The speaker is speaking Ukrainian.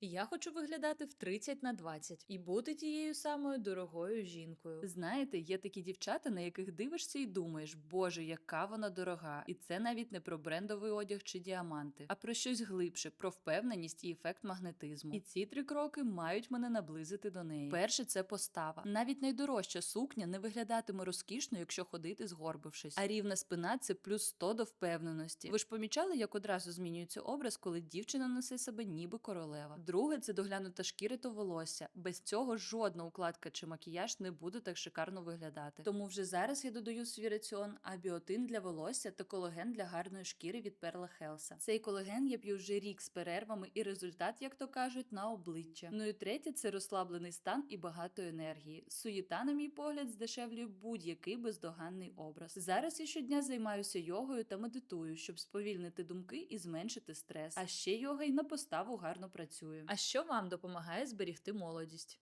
Я хочу виглядати в 30 на 20 і бути тією самою дорогою жінкою. Знаєте, є такі дівчата, на яких дивишся і думаєш, боже, яка вона дорога. І це навіть не про брендовий одяг чи діаманти, а про щось глибше, про впевненість і ефект магнетизму. І ці три кроки мають мене наблизити до неї. Перше це постава. Навіть найдорожча сукня не виглядатиме розкішно, якщо ходити згорбившись. А рівна спина це плюс 100 до впевненості. Ви ж помічали, як одразу змінюється образ, коли дівчина несе себе ніби королева. Друге це доглянута шкіра та волосся. Без цього жодна укладка чи макіяж не буде так шикарно виглядати. Тому вже зараз я додаю свій раціон абіотин для волосся та колаген для гарної шкіри від Перла Хелса. Цей колаген я п'ю вже рік з перервами, і результат, як то кажуть, на обличчя. Ну і третє це розслаблений стан і багато енергії. Суєта, на мій погляд, здешевлює будь-який бездоганний образ. Зараз я щодня займаюся йогою та медитую, щоб сповільнити думки і зменшити стрес. А ще йога й на поставу гарно працює. А що вам допомагає зберігти молодість?